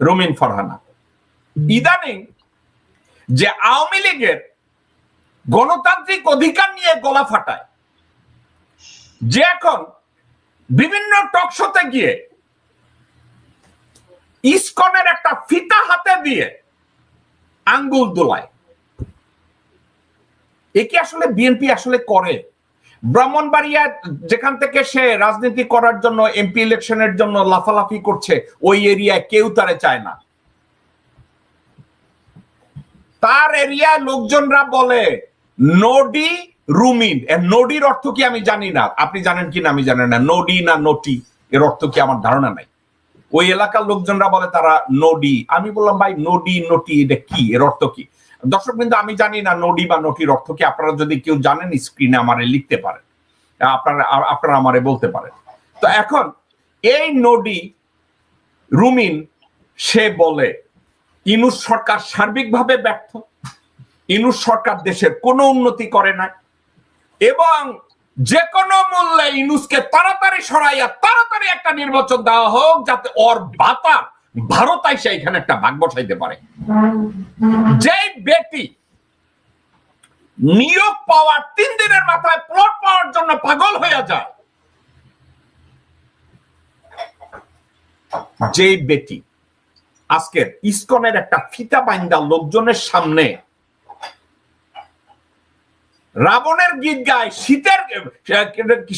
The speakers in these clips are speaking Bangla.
রুমিন ফারহানা। ইদানিং যে আওয়ামী লীগের গণতান্ত্রিক অধিকার নিয়ে গলা ফাটায় যে এখন বিভিন্ন টকশোতে গিয়ে ইসকনের একটা ফিতা হাতে দিয়ে আঙ্গুল দোলায়। এ কি আসলে বিএনপি আসলে করে? ব্রাহ্মণবাড়িয়া যেখান থেকে সে রাজনীতি করার জন্য এমপি ইলেকশনের জন্য লাফালাফি করছে, ওই এরিয়ায় কেউ তারে চায় না। তার এরিয়ায় লোকজনরা বলে নডি রুমিন। নডির অর্থ কি আমি জানি না। আপনি জানেন কি না আমি জানি না। নডি না নটি, এর অর্থ কি আমার ধারণা নাই। ওই এলাকার লোকজনরা বলে তারা নডি আমি বললাম, ভাই নডি নটি, এটা কি? এর অর্থ কি? দর্শক কিন্তু আমি জানি না নডি বা নটির অর্থ কি। আপনারা যদি কেউ জানেন স্ক্রিনে আমারে লিখতে পারেন। আপনারা আপনারা আমারে বলতে পারেন। তো এখন, এই নডি রুমিন, সে বলে, ইনুস সরকার সার্বিকভাবে ব্যর্থ। ইনুস সরকার দেশের কোনো উন্নতি করে না এবং যে কোনো মূল্যে ইনুসকে তাড়াতাড়ি সরাইয়া, তাড়াতাড়ি একটা নির্বাচন দেওয়া হোক, যাতে ওর বাতা ভারত আইসা এখানে একটা ভাগ বসাইতে পারে। যে ব্যক্তি নিয়োগ পাওয়ার তিন দিনের মাথায় প্লট পাওয়ার জন্য পাগল হয়ে যায় যে ব্যক্তি আজকের ইস্কনের একটা ফিতা বাইন্দা লোকজনের সামনে রাবণের গীত গায়, শীতের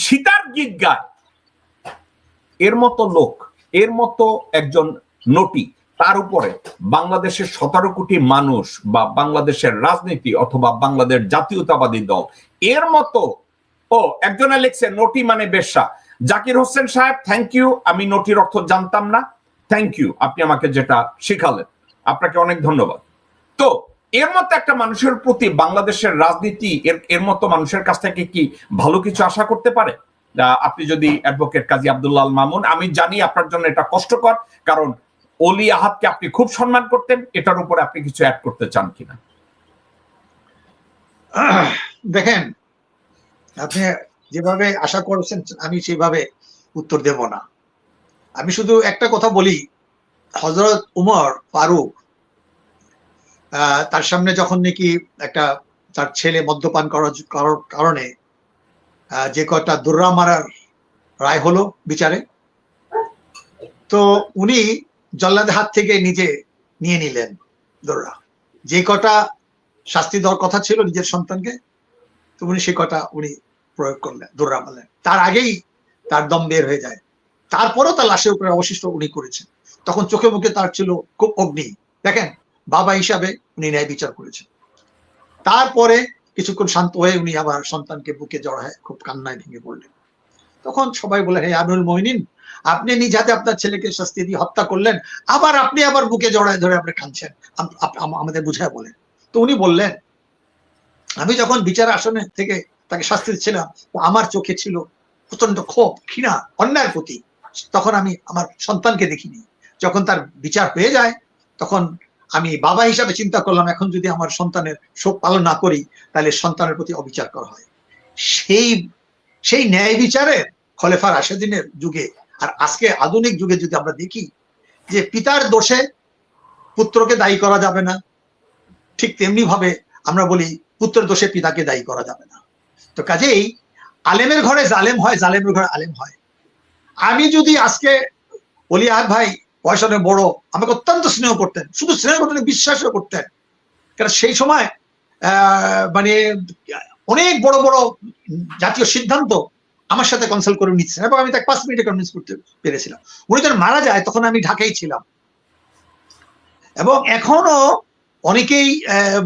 সীতার গীত গায়, এর মতো লোক, এর মতো একজন নটি। তার উপরে বাংলাদেশের সতেরো কোটি মানুষ বা বাংলাদেশের রাজনীতি অথবা বাংলাদেশ জাতীয়তাবাদী দল, এর মতো, ও, একজনে লিখছে নটি মানে বেশ্যা। জাকির হোসেন সাহেব থ্যাংক ইউ আমি নটির অর্থ জানতাম না। থ্যাংক ইউ আপনি আমাকে যেটা শিখালেন। আপনাকে অনেক ধন্যবাদ। তো, এর মতো একটা মানুষের প্রতি বাংলাদেশের রাজনীতি, এর এর মতো মানুষের কাছ থেকে কি ভালো কিছু আশা করতে পারে? আপনি যদি অ্যাডভোকেট কাজী আব্দুল্লাহ মামুন, আমি জানি আপনার জন্য এটা কষ্টকর, কারণ অলি আহাদকে আপনি খুব সম্মান করতেন, এটার উপরে আপনি কিছু অ্যাড করতে চান কিনা? দেখেন, আপনি যেভাবে আশা করছেন, আমি সেভাবে উত্তর দেব না। আমি শুধু একটা কথা বলি হজরত উমর ফারুক তার সামনে যখন নাকি একটা, তার ছেলে মদ্যপান করার কারণে যে কটা দুর্রা মারার রায় হলো বিচারে, তো উনি জল্লাদের হাত থেকে নিজে নিয়ে নিলেন দোররা। যে কটা শাস্তি দেওয়ার কথা ছিল নিজের সন্তানকে উনি সে কটা উনি প্রয়োগ করলেন, দোররা মারলেন তার আগেই তার দম বের হয়ে যায়। তারপরেও তার লাশের উপরে অবশিষ্ট উনি করেছেন। তখন চোখে মুখে তার ছিল খুব অগ্নি। দেখেন, বাবা হিসাবে উনি ন্যায় বিচার করেছেন। তারপরে কিছুক্ষণ শান্ত হয়ে উনি আবার সন্তানকে বুকে জড়ায়, খুব কান্নায় ভেঙে পড়লেন। তখন সবাই বলে, হে আনুল মহিনিন আপনি নিজ হাতে আপনার ছেলেকে শাস্তি দিয়ে হত্যা করলেন, আবার আপনি আবার বুকে জড়ায় ধরে আপনি কাঁদছেন আমাদের বুঝায় বলেন। তো উনি বললেন, আমি যখন বিচার আসনে থেকে তাকে শাস্তি দিচ্ছিলাম আমার চোখে ছিল প্রচণ্ড ক্ষোভ, ঘৃণা, অন্যায়ের প্রতি। তখন আমি আমার সন্তানকে দেখিনি। যখন তার বিচার হয়ে যায়, তখন আমি বাবা হিসাবে চিন্তা করলাম, এখন যদি আমার সন্তানের শোক পালন না করি, তাহলে সন্তানের প্রতি অবিচার করা হয়। সেই সেই ন্যায় বিচারের খলেফার দিনের যুগে আর আজকে আধুনিক যুগে যদি আমরা দেখি যে পিতার দোষে পুত্রকে দায়ী করা যাবে না, ঠিক তেমনি ভাবে আমরা বলি পুত্রের দোষে পিতাকে দায়ী করা যাবে না। তো কাজেই আলেমের ঘরে জালেম হয়, জালেমের ঘরে আলেম হয়। আমি যদি আজকে বলি, আর ভাই, পয়সা বড়, আমাকে অত্যন্ত স্নেহ করতেন, শুধু স্নেহ করতেন বিশ্বাসও করতেন। কারণ সেই সময় মানে অনেক বড় বড় জাতীয় সিদ্ধান্ত আমার সাথে কনসাল্ট করে নিচ্ছেন এবং আমি তাকে পাঁচ মিনিটে কনভিন্স করতে পেরেছিলাম। উনি যখন মারা যায়, তখন আমি ঢাকাই ছিলাম। এবং এখনও অনেকেই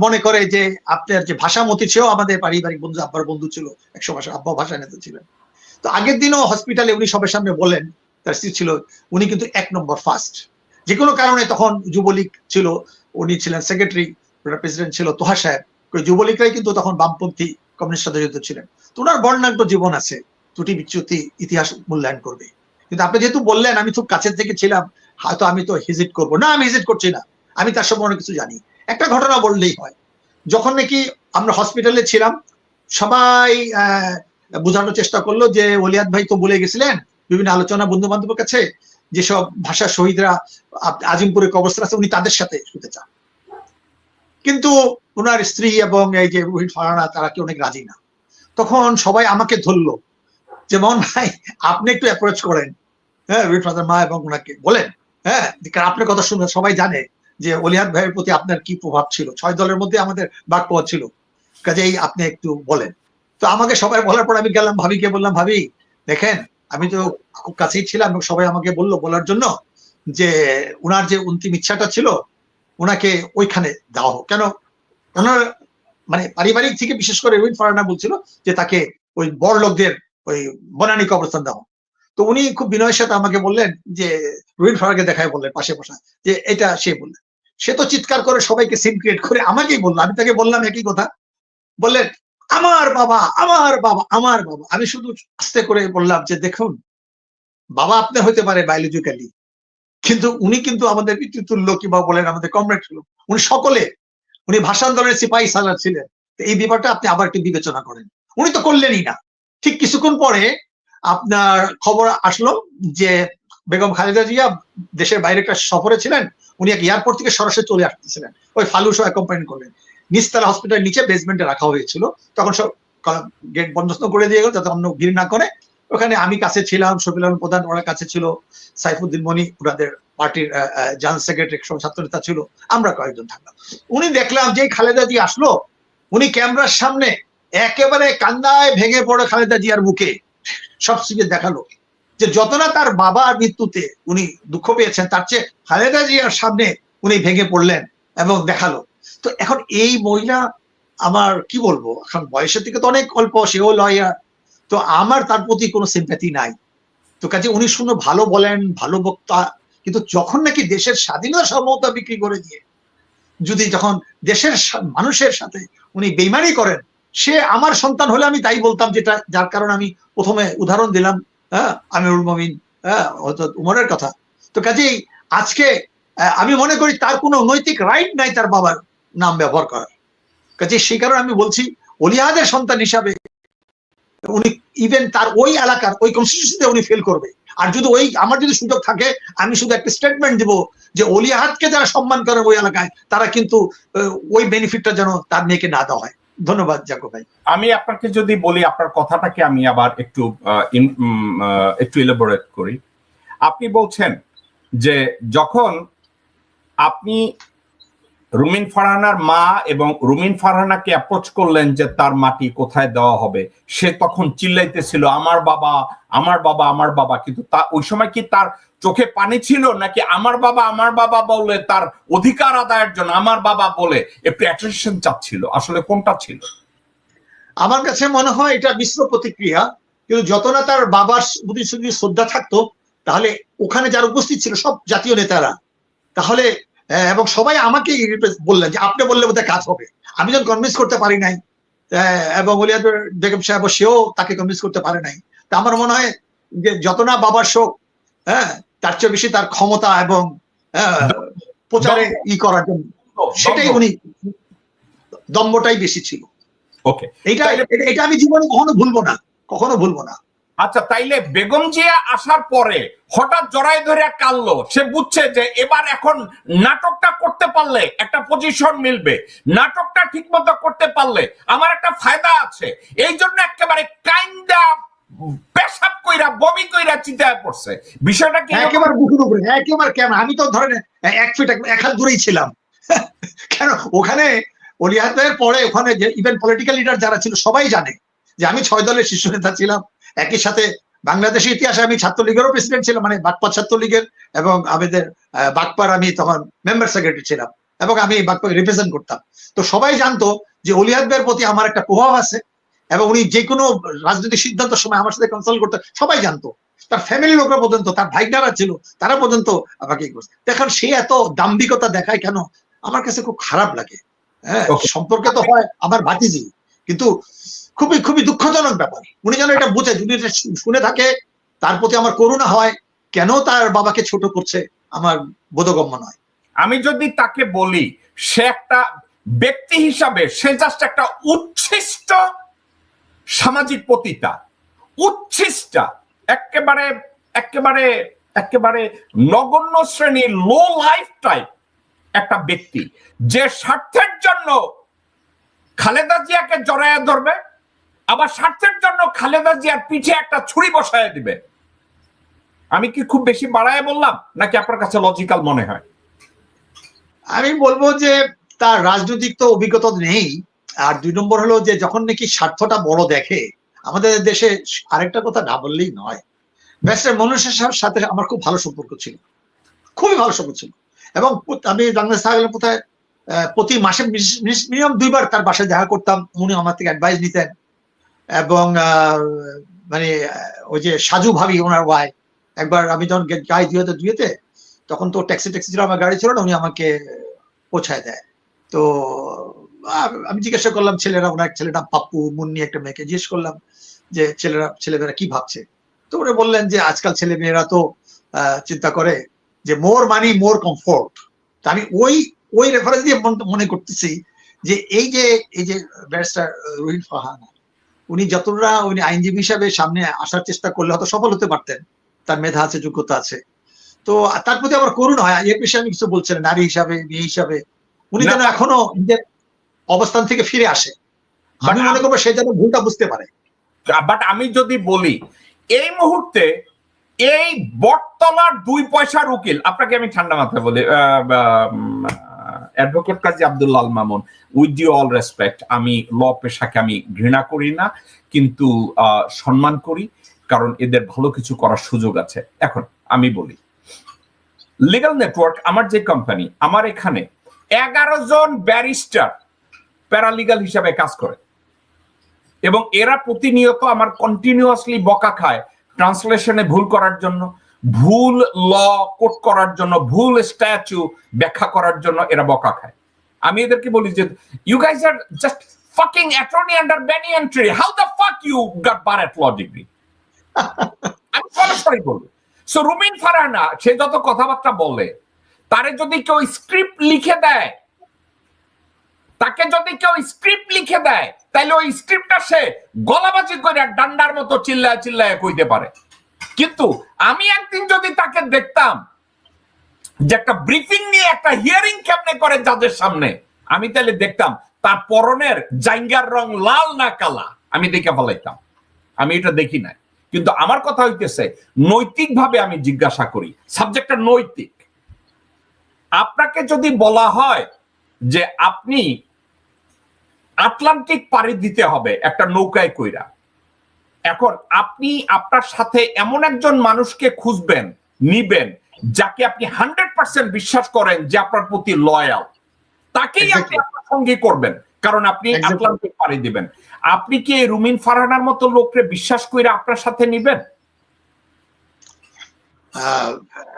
মনে করে যে আপনার যে ভাষামতি, সেও আমাদের পারিবারিক বন্ধু, আব্বার বন্ধু ছিল, একশো ভাষা, আব্বা ভাষা নেতা ছিলেন। তো আগের দিনও হসপিটালে উনি সবার সামনে বলেন, তার স্ত্রী ছিল, উনি কিন্তু এক নম্বর ফার্স্ট যে কোনো কারণে তখন যুবলীগ ছিল, উনি ছিলেন সেক্রেটারি প্রেসিডেন্ট ছিল তোহা সাহেব। যুবলীগরাই কিন্তু তখন বামপন্থী কমিউনিস্ট যুক্ত ছিলেন। তো ওনার বর্ণাঢ্য জীবন আছে। ত্রুটি বিচ্যুতি ইতিহাস মূল্যায়ন করবে। কিন্তু আপনি যেহেতু বললেন, আমি খুব কাছের থেকে ছিলাম, হয়তো আমি তো হিজিট করব। না, আমি হিজিট করছি না। আমি তার সম্পর্কে কিছু জানি। একটা ঘটনা বললেই হয়। যখন নাকি আমরা হসপিটালে ছিলাম, সবাই বোঝানোর চেষ্টা করল যে, ওলিয়াদ ভাই তো বলে গেছিলেন, বিভিন্ন আলোচনা বন্ধু বান্ধবের কাছে, যেসব ভাষা শহীদরা আজিমপুরে কবরস্থান আছে, উনি তাদের সাথে শুতে চান। কিন্তু ওনার স্ত্রী এবং এই যে রোহিত ফারানা, তারা কি অনেক রাজি না। তখন সবাই আমাকে ধরলো। যে মোহন ভাই, আপনি একটু অ্যাপ্রোচ করেন। হ্যাঁ রোহিত ফাদার মা এবং ওনাকে বলেন। হ্যাঁ আপনার কথা শুনে সবাই জানে যে অলিহাদ ভাইয়ের প্রতি আপনার কি প্রভাব ছিল? ছয় দলের মধ্যে আমাদের বাক পাওয়া ছিল। কাজেই আপনি একটু বলেন। তো আমাকে সবাই বলার পর আমি গেলাম ভাবিকে, বললাম, ভাবি, দেখেন, আমি তো খুব কাছেই ছিলাম এবং সবাই আমাকে বলল বলার জন্য যে উনার যে অন্তিম ইচ্ছাটা ছিল ওনাকে ওইখানে দেওয়া হোক। কেন? ওনার মানে পারিবারিক থেকে বিশেষ করে রোহিত ফারানা বলছিল যে তাকে ওই বড় লোকদের ওই বনানী কবরস্থান দেওয়া। তো উনি খুব বিনয়ের সাথে আমাকে বললেন যে রোহিত ফারাকে দেখায় বললেন, পাশে বসা, যে এটা সে বললেন। সে তো চিৎকার করে সবাইকে সিন ক্রিয়েট করে আমাকেই বলল। আমি তাকে বললাম একই কথা। বললেন, আমার বাবা আমার বাবা আমার বাবা। আমি শুধু আস্তে করে বললাম যে, দেখুন, বাবা আপনার হতে পারে বায়োলজিক্যালি কিন্তু উনি কিন্তু আমাদের পিতৃতুল্য কিংবা বলেন আমাদের কমরেড ছিল উনি সকলে, উনি ভাষান্তরের সিপাহী সালার ছিলেন। এই ব্যাপারটা আপনি আবার একটু বিবেচনা করেন। উনি তো করলেনই না। ঠিক কিছুক্ষণ পরে আপনার খবর আসলো যে বেগম খালেদা জিয়া দেশের বাইরে একটা সফরে ছিলেন, উনি এক এয়ারপোর্ট থেকে সরাসরি চলে আসতেছিলেন। ওই ফালুসো অ্যাকম্পানি করলেন। নিচতলা হসপিটালের নিচে বেসমেন্টে রাখা হয়েছিল। তখন সব গেট বন্ধ করে দিয়ে গেল যাতে অন্য ভিড় না করে। ওখানে আমি কাছে ছিলাম শফিল প্রধান ওনার কাছে ছিল, সাইফুদ্দিন মনি ওনাদের পার্টির জেনারেল সেক্রেটারি ছাত্র নেতা ছিল, আমরা কয়েকজন থাকলাম। উনি দেখলাম যে খালেদা জি আসলো, উনি ক্যামেরার সামনে একেবারে কান্দায় ভেঙে পড়ে খালেদা জিয়ার মুখে সব সিজে দেখাল। যে যত না তার বাবার মৃত্যুতে উনি দুঃখ পেয়েছেন, তার চেয়ে খালেদা জিয়ার সামনে উনি ভেঙে পড়লেন এবং দেখাল। তো এখন এই মহিলা আমার কি বলব? এখন বয়সের থেকে তো অনেক অল্প, সেও লয়ার তো আমার তার প্রতি কোনো সিম্প্যাথি নাই। তো কাজে উনি শুনে ভালো বলেন, ভালো বক্তা, কিন্তু যখন নাকি দেশের স্বাধীনতা সার্বভৌমতা বিক্রি করে দিয়ে, যদি যখন দেশের মানুষের সাথে উনি বেইমানি করেন সে আমার সন্তান হলে আমি তাই বলতাম, যেটা, যার কারণে আমি প্রথমে উদাহরণ দিলাম হ্যাঁ আমিরুল মমিন হ্যাঁ উমরের কথা। তো কাজেই আজকে আমি মনে করি তার কোনো নৈতিক রাইট নাই তার বাবার নাম ব্যবহার করার। কাজে সেই কারণে আমি বলছি অলিয়াদের সন্তান হিসাবে উনি ইভেন তার ওই এলাকার, ওই কনস্টিটিউশনতে উনি ফেল করবে। আর যদি ওই, আমার যদি সুযোগ থাকে, আমি শুধু একটা স্টেটমেন্ট দিব যে অলিয়াহাতকে যারা সম্মান করে ওই এলাকায়, তারা কিন্তু ওই বেনিফিটটা যেন তার মেয়েকে না দেওয়া হয়। ধন্যবাদ, জাকো ভাই। আমি আপনাকে যদি বলি আপনার কথাটাকে আমি আবার একটু একটু ইলাবোরেট করি। আপনি বলছেন যে যখন আপনি রুমিন ফারহানার মা এবং রুমিন ফারহানাকে অ্যাপ্রোচ করলেন যে তার মাটি কোথায় দেওয়া হবে? সে তখন চিল্লাইতেছিল, আমার বাবা আমার বাবা আমার বাবা। কিন্তু তা, ওই সময় কি তার চোখে পানি ছিল? নাকি আমার বাবা আমার বাবা বলে তার অধিকার আদায়ের জন্য আমার বাবা বলে একটু অ্যাটেনশন চাচ্ছিল? আসলে কোনটা ছিল? আমার কাছে মনে হয় এটা মিশ্র প্রতিক্রিয়া। কিন্তু যত না তার বাবার প্রতি যদি শ্রদ্ধা থাকতো, তাহলে ওখানে যারা উপস্থিত ছিল সব জাতীয় নেতারা, তাহলে এবং সবাই আমাকে বললেন যে আপনি বললে বোধহয় কাজ হবে। আমি যখন কনভিন্স করতে পারি নাই এবং ওলিয়াদ বেগম সাহেব সেও তাকে কনভিন্স করতে পারে নাই তা আমার মনে হয় যে যত না বাবার শোক হ্যাঁ তার চেয়ে বেশি তার ক্ষমতা এবং আহ, প্রচারে ই করার জন্য সেটাই উনি দম্বটাই বেশি ছিল। ওকে এটা- এটা আমি জীবনে কখনো ভুলবো না কখনো ভুলবো না। আচ্ছা তাইলে বেগম জিয়া আসার পরে হঠাৎ জড়াই ধরে কানলো সে বুঝছে যে এবার এখন নাটকটা করতে পারলে একটা পজিশন মিলবে। নাটকটা ঠিক মতো করতে পারলে আমার একটা ফায়দা আছে। এই জন্য একেবারে কাইন্ডা পেশাব কইরা, বমি কইরা চিন্তায় পড়ছে। বিষয়টা কি একেবারে বুকুর উপরে, একেবারে কেন? আমি তো ধরেন এক ফিট, এক হাত দূরেই ছিলাম। কেন? ওখানে অলিহাতের পরে ওখানে যে ইভেন পলিটিক্যাল লিডার যারা ছিল, সবাই জানে। যে আমি ছয় দলের শীর্ষ নেতা ছিলাম। একই সাথে বাংলাদেশের ইতিহাসে আমি ছাত্রলীগেরও প্রেসিডেন্ট ছিলাম মানে বাগপা ছাত্রলীগের এবং আমাদের বাগপার আমি তখন মেম্বার সেক্রেটারি ছিলাম এবং আমি বাগপাকে রিপ্রেজেন্ট করতাম। তো সবাই জানতো যে অলিহাদ প্রতি আমার একটা প্রভাব আছে এবং উনি যে কোনো রাজনৈতিক সিদ্ধান্তের সময় আমার সাথে কনসাল্ট করতে সবাই জানতো। তার ফ্যামিলি লোকরা পর্যন্ত তার ভাইটারা ছিল তারা পর্যন্ত আমাকে দেখেন সে এত দাম্ভিকতা দেখায় কেন? আমার কাছে খুব খারাপ লাগে। হ্যাঁ সম্পর্কে তো হয় আমার ভাতিজি। কিন্তু খুবই খুবই দুঃখজনক ব্যাপার। উনি যেন এটা বুঝে, যদি এটা শুনে থাকে, তার প্রতি আমার করুণা হয়, কেন তার বাবাকে ছোট করছে আমার বোধগম্য নয়। আমি যদি তাকে বলি, সে একটা ব্যক্তি হিসাবে, সে জাস্ট একটা উচ্ছিষ্ট সামাজিক পতিতা। উচ্ছিষ্টা, একেবারে একেবারে একেবারে নগণ্য শ্রেণির লো লাইফ টাইপ একটা ব্যক্তি। যে স্বার্থের জন্য খালেদা জিয়াকে জড়াইয়া ধরবে আবার স্বার্থের জন্য খালেদা জিয়ার পিঠে একটা ছুরি বসায় দিবে। আমি কি খুব বেশি বাড়ায় বললাম, নাকি আপনার কাছে লজিক্যাল মনে হয়? আমি বলব যে, তার রাজনৈতিক তো অভিজ্ঞতা নেই। আর দুই নম্বর হলো যে, যখন নাকি স্বার্থটা বড় দেখে, আমাদের দেশে আরেকটা কথা না বললেই নয়। ব্যারিস্টার মনুষ্যের সাথে আমার খুব ভালো সম্পর্ক ছিল। খুবই ভালো সম্পর্ক ছিল। এবং আমি বাংলাদেশ থাকলে কোথায় প্রতি মাসে মিনিমাম দুইবার তার বাসায় দেখা করতাম। উনি আমার থেকে অ্যাডভাইস নিতেন। এবং মানে ওই যে সাজু ভাবি ওনার ওয়াই একবার আমি যখন যাই দুয়েতে দুয়েতে তখন তো ট্যাক্সি ট্যাক্সি ছিল, আমার গাড়ি ছিল না, উনি আমাকে পৌঁছায় দেয়। তো আমি জিজ্ঞাসা করলাম, ছেলেরা, ওনার ছেলেটা পাপ্পু, মুন্নি একটা মেয়েকে জিজ্ঞেস করলাম যে, ছেলেরা, ছেলেমেয়েরা কি ভাবছে? তো ওরা বললেন যে, আজকাল ছেলে মেয়েরা তো চিন্তা করে যে মোর মানি মোর কমফোর্ট আমি ওই ওই রেফারেন্স দিয়ে মনে করতেছি যে, এই যে এই যে ব্যারিস্টার রোহিত ফাহানা উনি যতটা উনি আইনজীবী হিসাবে সামনে আসার চেষ্টা করলে হয়তো সফল হতে পারতেন। তার মেধা আছে যোগ্যতা আছে। তো তার প্রতি আমার করুণ হয়। এর বিষয়ে আমি কিছু বলছেন নারী হিসাবে মেয়ে হিসাবে। উনি যেন এখনও নিজের অবস্থান থেকে ফিরে আসে। আমি মনে করব সে যেন ভুলটা বুঝতে পারে। বাট আমি যদি বলি এই মুহূর্তে এই বটতলার দুই পয়সার উকিল আপনাকে আমি ঠান্ডা মাথায় বলি advocate Kazi Abdullah Al Mamun with you all respect আমি ল পেশাকে আমি ঘৃণা করি না, কিন্তু সম্মান করি, কারণ এদের ভালো কিছু করার সুযোগ আছে। এখন আমি বলি লিগাল নেটওয়ার্ক আমার যে কোম্পানি আমার এখানে এগারো জন ব্যারিস্টার প্যারালিগাল হিসাবে কাজ করে। এবং এরা প্রতিনিয়ত আমার কন্টিনিউয়াসলি বকা খায় ট্রান্সলেশনে ভুল করার জন্য। ভুল ল কোট করার জন্য ভুল স্ট্যাচু ব্যাখ্যা করার জন্য এরা বকা খায়। আমি এদেরকে বলি যে you guys are just fucking attorney under bunny entry how the fuck you got bar at law degree আমি সরাসরি বলব। সো রুমিন ফারানা সে যত কথাবার্তা বলে তারে যদি কেউ স্ক্রিপ্ট লিখে দেয় তাকে যদি কেউ স্ক্রিপ্ট লিখে দেয় তাহলে ওই স্ক্রিপ্টটা সে গলাবাজি করে ডান্ডার মতো চিল্লায় চিল্লায় কইতে পারে। কিন্তু আমি একদিন যদি তাকে দেখতাম যে একটা ব্রিফিং নিয়ে একটা হিয়ারিং কেমনে করে যাদের সামনে, আমি তাহলে দেখতাম তার পরনের জাইঙ্গার রং লাল না কালা, আমি দেখে ফেলাইতাম। আমি এটা দেখি নাই। কিন্তু আমার কথা হইতেছে, নৈতিকভাবে আমি জিজ্ঞাসা করি সাবজেক্টটা নৈতিক। আপনাকে যদি বলা হয় যে আপনি আটলান্টিক পাড়ি দিতে হবে একটা নৌকায় কইরা এখন আপনি আপনার সাথে এমন একজন মানুষকে খুঁজবেন নিবেন যাকে আপনি হান্ড্রেড পার্সেন্ট বিশ্বাস করেন যে আপনার প্রতি লয়াল তাকেই আপনি আপনার সঙ্গী করবেন কারণ আপনি আটলান্টিক পাড়ি দিবেন। আপনি কি এই রুমিন ফারহানার মতো লোককে বিশ্বাস করে আপনার সাথে নিবেন? আহ,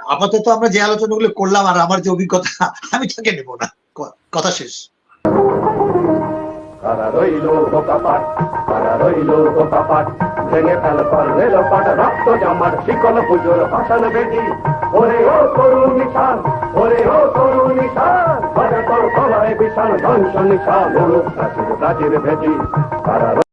আপাতত আমরা যে আলোচনাগুলো করলাম আর আমার যে অভিজ্ঞতা আমি তাকে নেব না। কথা শেষ। কারা রইল বোকাপাট কারা রইল বোকাপাট ভেঙে ফেল কর রেল পাট রক্ত জমার শিকল পুজোর ভাষণ বেটি ওরে ও তরুণ নিশান, ওরে ও তরুণ নিশান বাজে তোর গলায় বিশাল ধ্বংস নিশান রাজির ভেটি।